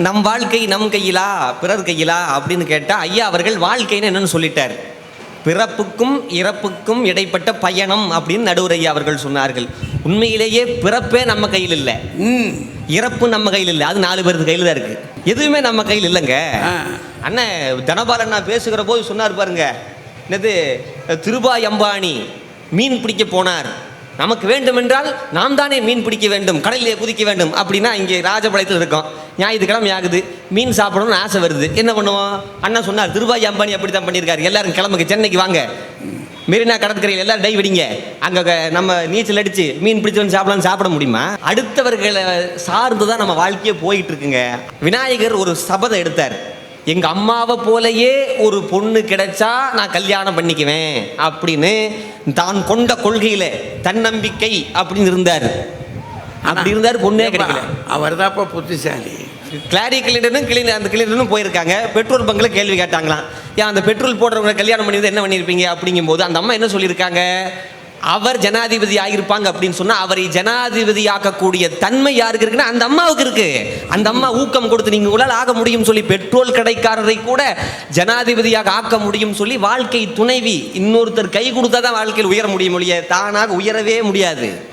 நம் வாழ்க்கை நம் கையிலா பிறர் கையிலா அப்படின்னு கேட்டா ஐயா அவர்கள் வாழ்க்கைன்னு என்னன்னு சொல்லிட்டார். பிறப்புக்கும் இறப்புக்கும் இடைப்பட்ட பயணம் அப்படின்னு நடுவர் ஐயா அவர்கள் சொன்னார்கள். உண்மையிலேயே பிறப்பே நம்ம கையில் இல்லை. ம். இறப்பு நம்ம கையில் இல்லை. அது நாலு பேருக்கு கையில் தான் இருக்கு. எதுவுமே நம்ம கையில் இல்லைங்க. அண்ணன் தனபாலன் நான் பேசுகிற போது சொன்னார் பாருங்க. என்னது? திருபாய் அம்பானி மீன் பிடிக்க போனார். நமக்கு வேண்டுமென்றால் நாம் தானே மீன் பிடிக்க வேண்டும் கடலிலே குதிக்க வேண்டும் அப்படின்னா இங்கே ராஜபாளையத்தில் இருக்கோம். ஞாயிற்றுக்கிழமை ஆகுது. மீன் சாப்பிடணும்னு ஆசை வருது. என்ன பண்ணுவோம்? அண்ணா சொன்னார் திருபாய் அம்பானி அப்படி தான் பண்ணியிருக்காரு. எல்லாரும் கிளம்புக்கு சென்னைக்கு வாங்க. மெரினா கடற்கரையில் எல்லாரும் டை விடிங்க. அங்கே நம்ம நீச்சல் அடித்து மீன் பிடிச்சு வந்து சாப்பிடலாம் சாப்பிட முடியுமா? அடுத்தவர்களை சார்ந்து தான் நம்ம வாழ்க்கையே போயிட்டு இருக்குங்க. விநாயகர் ஒரு சபதம் எடுத்தார். எங்க அம்மாவை போலயே ஒரு பொண்ணு கிடைச்சா நான் கல்யாணம் பண்ணிக்குவேன் அப்படின்னு தான் கொண்ட கொள்கையில தன்னம்பிக்கை அப்படின்னு இருந்தார். அப்படி இருந்தார் பொண்ணே கிடைக்கல. அவர் தான்ப்பா புத்திசாலி. கிளாரி கிளிண்டனும் கிளீன் அந்த கிளிண்டனும் போயிருக்காங்க. பெட்ரோல் பங்கில் கேள்வி கேட்டாங்களாம். ஏன் அந்த பெட்ரோல் போடுறவங்க கல்யாணம் பண்ணியிருந்தா என்ன பண்ணியிருப்பீங்க? அப்படிங்கும்போது அந்த அம்மா என்ன சொல்லியிருக்காங்க? அவர் ஜனாதிபதி ஆகியிருப்பாங்க அப்படின்னு சொன்னா அவரை ஜனாதிபதி ஆக்கக்கூடிய தன்மை யாருக்கு இருக்குன்னா அந்த அம்மாவுக்கு இருக்கு. அந்த அம்மா ஊக்கம் கொடுத்து நீங்க உங்களால் ஆக முடியும் சொல்லி பெட்ரோல் கடைக்காரரை கூட ஜனாதிபதியாக ஆக்க முடியும் சொல்லி வாழ்க்கை துணைவி இன்னொருத்தர் கை கொடுத்தா தான் வாழ்க்கையில் உயர முடியும் ஒழிய தானாக உயரவே முடியாது.